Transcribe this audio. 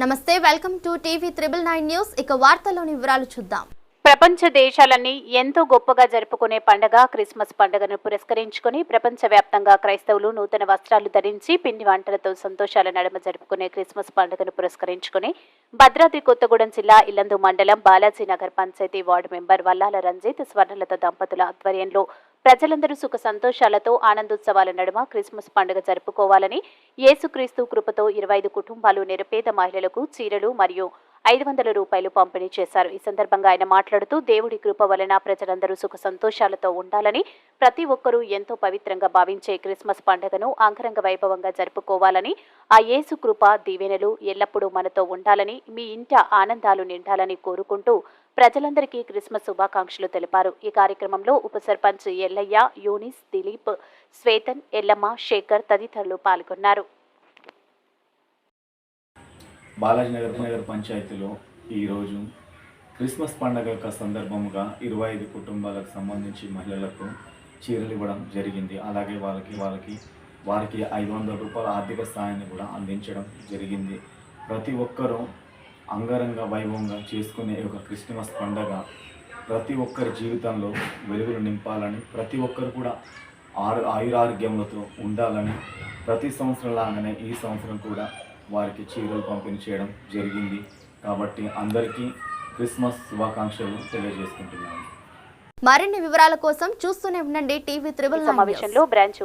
నమస్తే welcome to TV triple nine news. ఇక వార్తల్లోని వివరాలు చూద్దాం. ప్రపంచ దేశాలన్నీ ఎంతో గొప్పగా జరుపుకునే పండగ క్రిస్మస్ పండుగను పురస్కరించుకుని ప్రపంచవ్యాప్తంగా క్రైస్తవులు నూతన వస్త్రాలు ధరించి పిండి వంటలతో సంతోషాల నడుమ జరుపుకునే క్రిస్మస్ పండుగను పురస్కరించుకుని భద్రాద్రి కొత్తగూడెం జిల్లా ఇల్లందు మండలం బాలాజీ నగర్ పంచాయతీ వార్డు మెంబర్ వల్లాల రంజిత్ స్వర్ణలత దంపతుల ఆధ్వర్యంలో ప్రజలందరూ సుఖ సంతోషాలతో ఆనందోత్సవాల నడుమ క్రిస్మస్ పండుగ జరుపుకోవాలని యేసుక్రీస్తు కృపతో ఇరవై ఐదు కుటుంబాలు నిరుపేద మహిళలకు చీరలు మరియు ఐదు వందల రూపాయలు పంపిణీ చేశారు. ఈ సందర్భంగా ఆయన మాట్లాడుతూ దేవుడి కృప వలన ప్రజలందరూ సుఖ సంతోషాలతో ఉండాలని ప్రతి ఒక్కరూ ఎంతో పవిత్రంగా భావించే క్రిస్మస్ పండుగను అంగరంగ వైభవంగా జరుపుకోవాలని ఆ యేసు కృప దీవెనలు ఎల్లప్పుడూ మనతో ఉండాలని మీ ఇంట ఆనందాలు నిండాలని కోరుకుంటూ ప్రజలందరికీ క్రిస్మస్ శుభాకాంక్షలు తెలిపారు. ఈ కార్యక్రమంలో ఉప సర్పంచ్ ఎల్లయ్య యూనిస్ దిలీప్ శ్వేతన్ ఎల్లమ్మ శేఖర్ తదితరులు పాల్గొన్నారు. బాలాజీ నగర్ నగర్ పంచాయతీలో ఈరోజు క్రిస్మస్ పండగ యొక్క సందర్భముగా ఇరవై ఐదు కుటుంబాలకు సంబంధించి మహిళలకు చీరలు ఇవ్వడం జరిగింది. అలాగే వాళ్ళకి వాళ్ళకి వారికి ఐదు వందల రూపాయల ఆర్థిక సాయాన్ని కూడా అందించడం జరిగింది. ప్రతి ఒక్కరూ అంగరంగ వైభవంగా చేసుకునే ఒక క్రిస్మస్ పండగ ప్రతి ఒక్కరి జీవితంలో వెలుగులు నింపాలని ప్రతి ఒక్కరు కూడా ఆరు ఆయురారోగ్యములతో ఉండాలని ప్రతి సంవత్సరం లాగానే ఈ సంవత్సరం కూడా వారికి చీరలు పంపిణీ చేయడం జరిగింది కాబట్టి అందరికీ క్రిస్మస్ శుభాకాంక్షలు తెలియజేసుకుంటున్నాను మరిన్ని వివరాల కోసం చూస్తూనే ఉండండి టీవీ త్రిబుల్. సమావేశంలో బ్రాంచ్